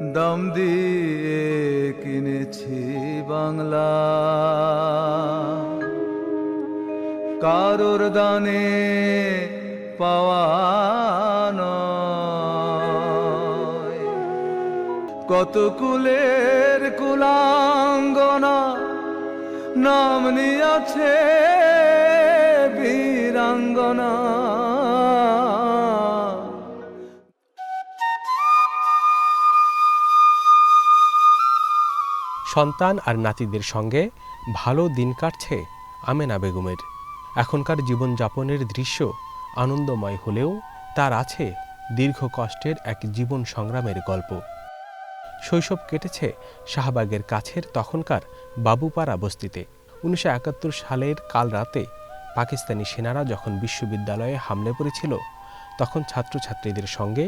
দাম দিয়ে কিনেছি বাংলা কারোর দানে পাওয়া নয়। কত কুলের কুলাঙ্গনা নাম নিয়াছে বীরাঙ্গনা সন্তান আর নাতিদের সঙ্গে ভালো দিন কাটছে আমেনা বেগমের। এখনকার জীবনযাপনের দৃশ্য আনন্দময় হলেও তার আছে দীর্ঘ কষ্টের এক জীবন সংগ্রামের গল্প। শৈশব কেটেছে শাহবাগের কাছের তখনকার বাবুপাড়া বস্তিতে। উনিশশো একাত্তর সালের কাল রাতে পাকিস্তানি সেনারা যখন বিশ্ববিদ্যালয়ে হামলে পড়েছিল, তখন ছাত্রছাত্রীদের সঙ্গে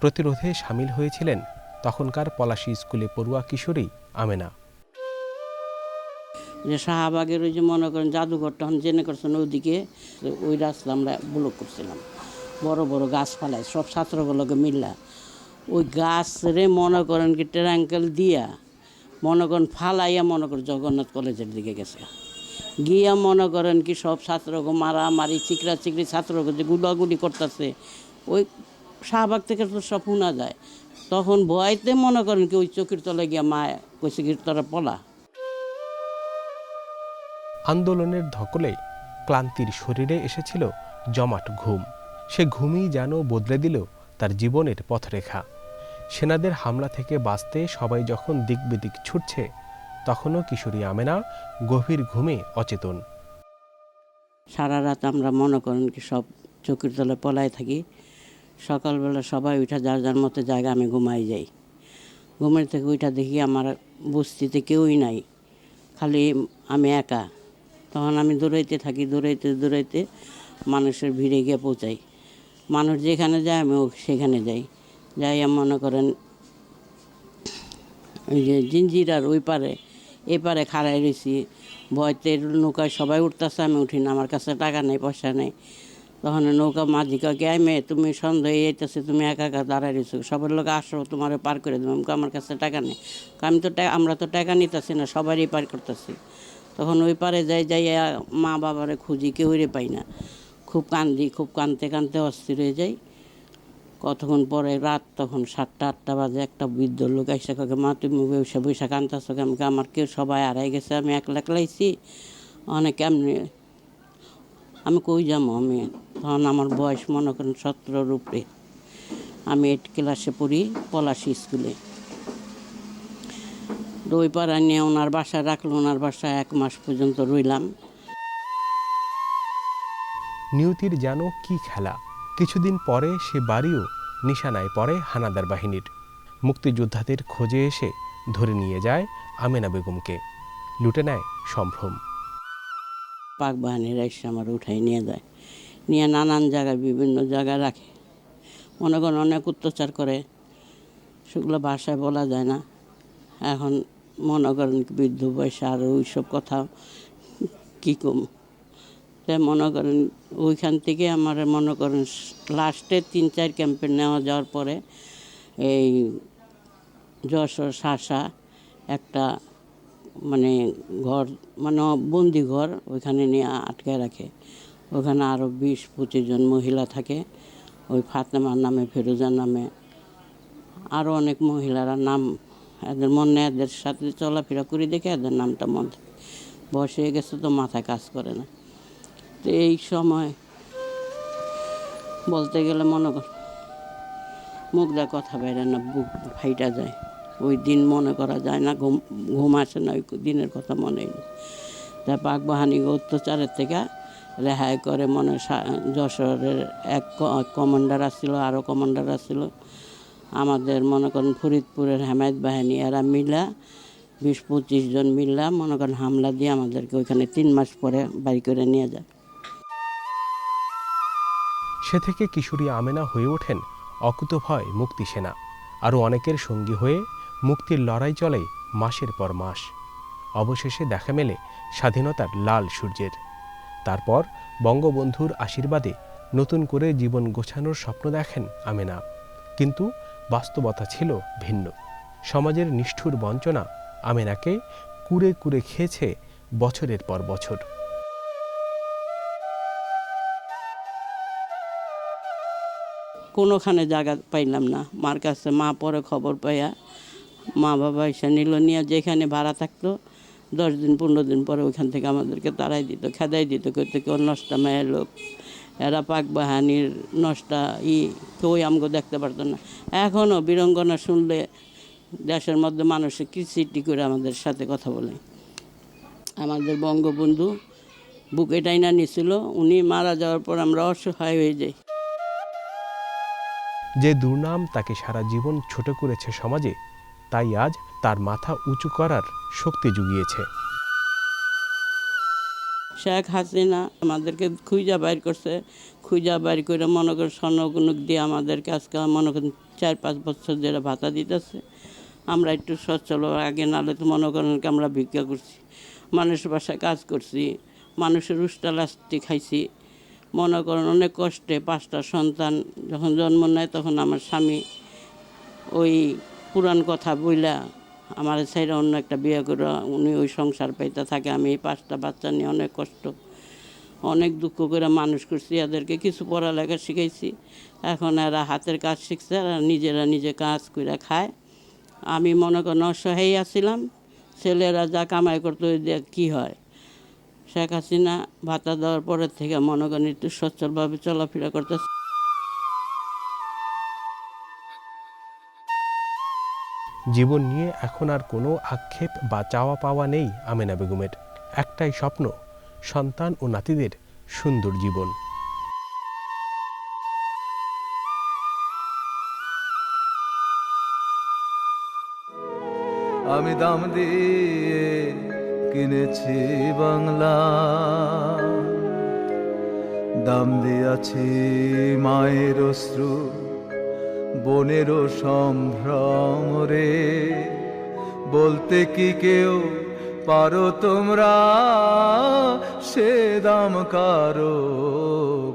প্রতিরোধে সামিল হয়েছিলেন তখনকার পলাশী স্কুলে পড়ুয়া কিশোরী আমেনা। যে শাহবাগের ওই যে মনে করেন জাদুঘরটা তখন জেনে করছেন ওইদিকে ওই রাস্তা আমরা ব্লক করছিলাম। বড় বড় গাছ ফালাই সব ছাত্রগুলোকে মিল্লা। ওই গাছ রে মনে করেন কি ট্রাঙ্কেল দিয়া মনে করেন ফালাইয়া মনে করেন জগন্নাথ কলেজের দিকে গেছে। গিয়া মনে করেন কি সব ছাত্রকে মারা মারি চিকরা চিকরি ছাত্রকে যে গুলাগুলি করতেছে, ওই শাহবাগ থেকে তো সব শোনা যায়। তখন ভয়তে মনে করেন কি ওই চোখের তলে গিয়া মা কইছে কি পলা। আন্দোলনের ধকলে ক্লান্তির শরীরে এসেছিল জমাট ঘুম। সে ঘুমই যেন বদলে দিল তার জীবনের পথরেখা। সেনাদের হামলা থেকে বাঁচতে সবাই যখন দিক বিদিক ছুটছে, তখনও কিশোরী আমেনা গভীর ঘুমে অচেতন। সারা রাত আমরা মনে করেন কি সব চোখের তলে পলায় থাকি। সকালবেলা সবাই উঠা যার যার মতো জায়গা আমি ঘুমাই যাই। ঘুমের থেকে উঠা দেখি আমার বস্তিতে কেউই নাই। খালি আমি একা। তখন আমি দৌড়াইতে থাকি, দৌড়াইতে দৌড়াইতে মানুষের ভিড়ে গিয়ে পৌঁছাই। মানুষ যেখানে যায় আমি সেখানে যাই। যাই মনে করেন, ওই যে জিঞ্জিরার ওই পারে, এ পারে খাড়াই রয়েছি ভয়তে নৌকায় সবাই উঠতেছে, আমি উঠি না। আমার কাছে টাকা নেই, পয়সা নেই। তখন নৌকা মাঝিকাকে আই মেয়ে, তুমি সন্দেহ এইতেছে তুমি একা একা দাঁড়াই রয়েছো সবার লোক আসো, তোমার পার করে দেবো। আমার কাছে টাকা নেই। আমি তো আমরা তো টাকা নিতেছি না, সবারই পার করতেছি। তখন ওই পারে যাই যাই মা বাবারে খুঁজি কেউ কেউরে পাই না। খুব কান্দি, খুব কানতে কানতে অস্থির হয়ে যাই। কতক্ষণ পরে রাত, তখন সাতটা, আটটা বাজে, একটা বৃদ্ধ লোক এসে কাকে মা, তুমি বৈশা বৈশা কান্তাছ আমাকে আমার কেউ সবাই হারাই গেছে, আমি একলা একলাইছি অনেক এমনি আমি কই যাব আমি? তখন আমার বয়স মনে করেন সতেরোর উপরে আমি এইট ক্লাসে পড়ি, পলাশি স্কুলে। তো ওই পাড়া নিয়ে ওনার বাসায় রাখল ওনার বাসায় এক মাস পর্যন্ত রইলাম। নিয়তির যেন কি খেলা? কিছুদিন পরে সে বাড়িও নিশানায় পড়ে হানাদার বাহিনীর। মুক্তিযোদ্ধাদের খোঁজে এসে ধরে নিয়ে যায় আমেনা বেগমকে। লুটে নেয় সম্ভ্রম। পাক বাহিনীরা এসে আমার উঠাই নিয়ে যায়। নিয়ে নানান জায়গায় বিভিন্ন জায়গায় রাখে। মনে করেন অনেক অত্যাচার করে। সেগুলো ভাষায় বলা যায় না। এখন মনে করেন বৃদ্ধ বয়সে আর ওইসব কথা কী কম? তাই মনে করেন ওইখান থেকে আমার মনে করেন লাস্টে তিন চার ক্যাম্পে নেওয়া যাওয়ার পরে এই যশোর শাসা একটা মানে ঘর মানে বন্দি ঘর ওইখানে নিয়ে আটকায় রাখে। ওখানে আরও বিশ পঁচিশ জন মহিলা থাকে, ওই ফাতেমার নামে, ফেরোজার নামে। আরও অনেক মহিলারা নাম এদের মনে, এদের সাথে চলাফেরা করে দেখে এদের নামটা মন থাকে। বয়স হয়ে গেছে তো মাথায় কাজ করে না। তো এই সময় বলতে গেলে মনে কর, মুখ দেয় কথা বেড়ে না, বুক ফাইটা যায়। ওই দিন মনে করা যায় না, ঘুম ঘুম আসে না, ওই দিনের কথা মনে নেই। তা পাক বাহানি অত্যাচারের থেকে রেহাই করে মনে যশোরের এক কমান্ডার আসছিল, আরও কমান্ডার আসছিল। আমাদের মনে করেন ফরিদপুরের হেমায়ত বাহিনী, এরা মিলা বিশ পঁচিশ জন মিল্লা মনে করেন হামলা দিয়ে আমাদেরকে ওইখানে তিন মাস পরে বাড়ি করে নিয়ে যায়। সে থেকে কিশোরী আমেনা হয়ে ওঠেন অকুতভয় মুক্তি সেনা। আরও অনেকের সঙ্গী হয়ে মুক্তির লড়াই চলে মাসের পর মাস। অবশেষে দেখা মেলে স্বাধীনতার লাল সূর্যের। তারপর বঙ্গবন্ধুর আশীর্বাদে নতুন করে জীবন গোছানোর স্বপ্ন দেখেন আমেনা। কিন্তু বাস্তবতা ছিল ভিন্ন। সমাজের নিষ্ঠুর বঞ্চনা আমেনাকে কুরে কুরে খেয়েছে বছরের পর বছর। কোনোখানে জায়গা পাইলাম না। মার কাছে মা পরে খবর পাইয়া মা বাবা এসে নিল, নিয়ে যেখানে ভাড়া থাকতো, দশ দিন, পনেরো দিন পরে ওইখান থেকে আমাদেরকে তাড়াই দিত, খেদাই দিত করতে কেউ নষ্টা মেয়ের লোক। এরা পাক বাহানির নষ্টা, ই কেউই আমগো দেখতে পারতো না। এখনও বীরঙ্গনা শুনলে দেশের মধ্যে মানুষে কিচিটি করে আমাদের সাথে কথা বলে। আমাদের বঙ্গবন্ধু বুকে টাইনা নিছিল, উনি মারা যাওয়ার পর আমরা অসহায় হয়ে যাই। যে দুর্নাম তাকে সারা জীবন ছোট করেছে সমাজে, তাই আজ তার মাথা উঁচু করার শক্তি জুগিয়েছে। শেখ হাসিনা আমাদেরকে খুঁজা বাইর করছে, খুঁজা বাইর করে মনে করেন স্বর্ণগুনুক দিয়ে আমাদেরকে আজকে মনে করেন চার পাঁচ বছর যেটা ভাতা দিতেছে। আমরা একটু সচ্ছল, আগে নালে তো মনে করেন আমরা ভিক্ষা করছি, মানুষের বাসায় কাজ করছি, মানুষের উষ্টা লাস্তি খাইছি। মনে করেন অনেক কষ্টে পাঁচটা সন্তান যখন জন্ম নেয় তখন আমার স্বামী ওই পুরান কথা বইলা আমার সাইডে অন্য একটা বিয়ে করে উনি ওই সংসার পাইতে থাকে। আমি এই পাঁচটা বাচ্চা নিয়ে অনেক কষ্ট, অনেক দুঃখ করে মানুষ করছি, এদেরকে কিছু পড়ালেখা শিখাইছি। এখন এরা হাতের কাজ শিখছে আর নিজেরা নিজে কাজ করে খায়। আমি মনে করেন অসহায় আছিলাম, ছেলেরা যা কামাই করতো কী হয়? শেখ হাসিনা ভাতা দেওয়ার পরের থেকে মনে করেন একটু সচ্ছলভাবে চলাফেরা করতেছে। জীবন নিয়ে এখন আর কোনো আক্ষেপ বা চাওয়া পাওয়া নেই আমেনা বেগমের। একটাই স্বপ্ন, সন্তান ও নাতিদের সুন্দর জীবন। আমি দাম দিয়ে কিনেছি বাংলা। দাম দিয়াছি মায়ের অশ্রু। বোনেরও সম্ভ্রম রে। বলতে কি কেউ পারো তোমরা? সে দাম কারও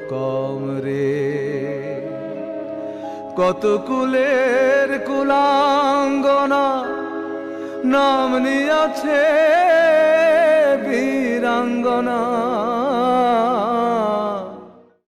কম রে। কত কুলের কুলাঙ্গনা নাম নিয়াছে বীরাঙ্গনা।